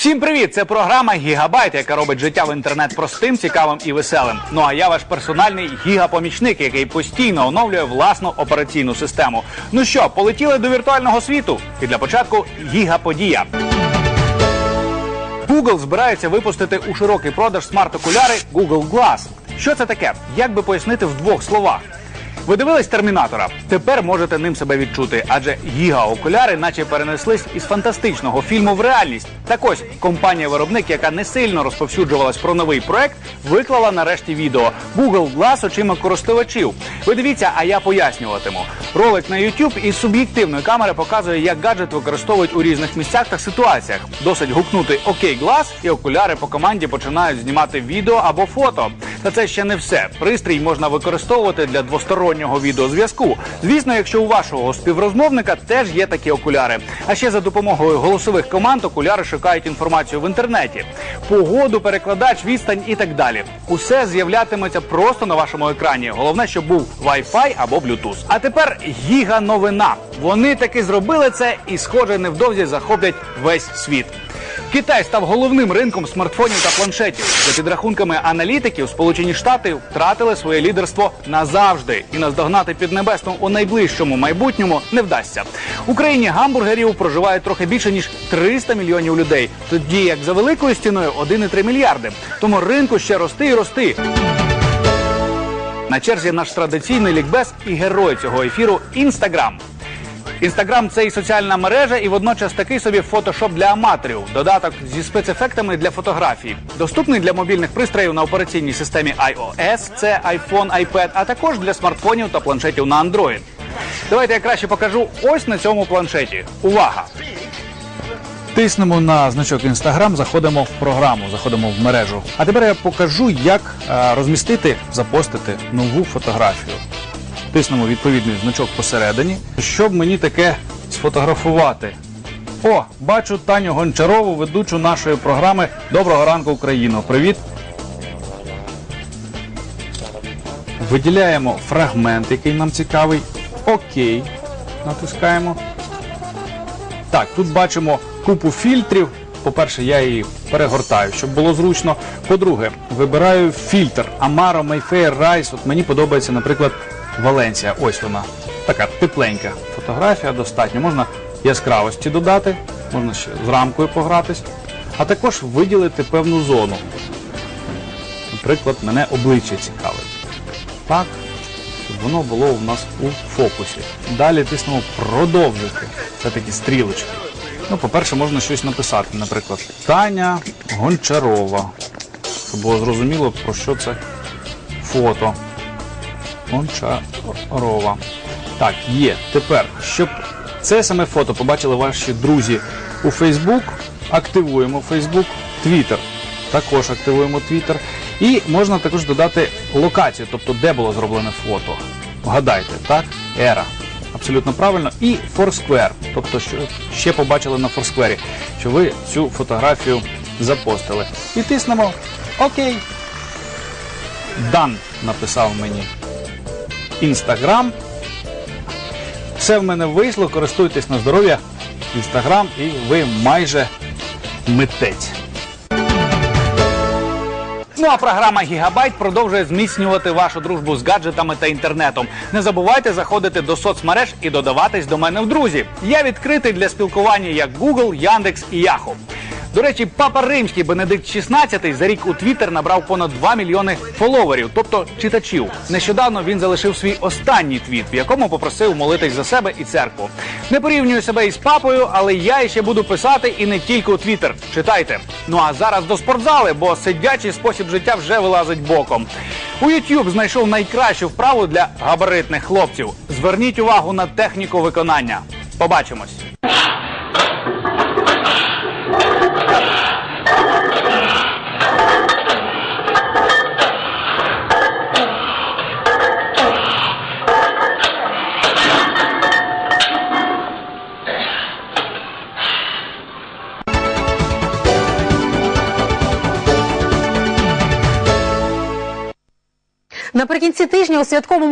Всім привіт! Це програма Гігабайт, яка робить життя в інтернет простим, цікавим і веселим. Ну а я ваш персональний гігапомічник, який постійно оновлює власну операційну систему. Ну що, полетіли до віртуального світу? І для початку гігаподія. Google збирається випустити у широкий продаж смарт-окуляри Google Glass. Що це таке? Як би пояснити в двох словах? Ви дивились термінатора? Тепер можете ним себе відчути, адже гіга-окуляри наче перенеслись із фантастичного фільму в реальність. Так ось компанія-виробник, яка не сильно розповсюджувалась про новий проект, виклала нарешті відео Google Glass очима користувачів. Ви дивіться, а я пояснюватиму. Ролик на YouTube із суб'єктивної камери показує, як гаджет використовують у різних місцях та ситуаціях. Досить гукнути «Ок, Glass» і окуляри по команді починають знімати відео або фото. Та це ще не все. Пристрій можна використовувати для двостороннього відеозв'язку. Звісно, якщо у вашого співрозмовника теж є такі окуляри. А ще за допомогою голосових команд окуляри шукають інформацію в інтернеті, погоду, перекладач, відстань і так далі. Усе з'являтиметься просто на вашому екрані. Головне, щоб був Wi-Fi або Bluetooth. А тепер гіга новина. Вони таки зробили це і, схоже, невдовзі захоплять весь світ. Китай став головним ринком смартфонів та планшетів. За підрахунками аналітиків, Сполучені Штати втратили своє лідерство назавжди, і наздогнати Піднебесну у найближчому майбутньому не вдасться. В Україні гамбургерів проживає трохи більше ніж 300 мільйонів людей. Тоді як за великою стіною 1,3 мільярди. Тому ринку ще рости і рости. На черзі наш традиційний лікбез і герой цього ефіру Інстаграм. Інстаграм це і соціальна мережа, і водночас такий собі фотошоп для аматорів. Додаток зі спецефектами для фотографій. Доступний для мобільних пристроїв на операційній системі iOS, це iPhone, iPad, а також для смартфонів та планшетів на Android. Давайте я краще покажу ось на цьому планшеті. Увага! Тиснемо на значок Інстаграм, заходимо в програму, заходимо в мережу. А тепер я покажу, як е, розмістити, запостити нову фотографію. Тиснемо відповідний значок посередині, щоб мені таке сфотографувати. О, бачу Таню Гончарову, ведучу нашої програми Доброго ранку, Україно. Привіт. Виділяємо фрагмент, який нам цікавий. Окей. Натискаємо. Так, тут бачимо купу фільтрів. По-перше, я її перегортаю, щоб було зручно. По-друге, вибираю фільтр Amaro Mayfair Rice. От мені подобається, наприклад, Валенсія. Ось вона. Така тепленька фотографія, достатньо. Можна яскравості додати, можна ще з рамкою погратись, а також виділити певну зону. Наприклад, мене обличчя цікавить. Так, щоб воно було у нас у фокусі. Далі тиснемо продовжити. Це такі стрілочки. Ну, по-перше, можна щось написати, наприклад, Таня Гончарова. Щоб було зрозуміло, про що це фото. Гончарова. Так, є. Тепер, щоб це саме фото побачили ваші друзі у Facebook, активуємо Facebook, Twitter. Також активуємо Twitter. І можна також додати локацію, тобто де було зроблене фото. Вгадайте, так? Ера. Абсолютно правильно. І Foursquare, тобто що ще побачили на Foursquare, що ви цю фотографію запостили. І тиснемо ОК. Дан написав мені Інстаграм. Все в мене вийшло, користуйтесь на здоров'я. Інстаграм, і ви майже митець. Ну а програма Гігабайт продовжує зміцнювати вашу дружбу з гаджетами та інтернетом. Не забувайте заходити до соцмереж і додаватись до мене в друзі. Я відкритий для спілкування як Google, Яндекс і Yahoo. До речі, папа римський Бенедикт XVI за рік у Твіттер набрав понад 2 мільйони фоловерів, тобто читачів. Нещодавно він залишив свій останній твіт, в якому попросив молитись за себе і церкву. Не порівнюю себе із папою, але я ще буду писати і не тільки у Твіттер. Читайте. Ну а зараз до спортзали, бо сидячий спосіб життя вже вилазить боком. У YouTube знайшов найкращу вправу для габаритних хлопців. Зверніть увагу на техніку виконання. Побачимось. Наприкінці тижня у святковому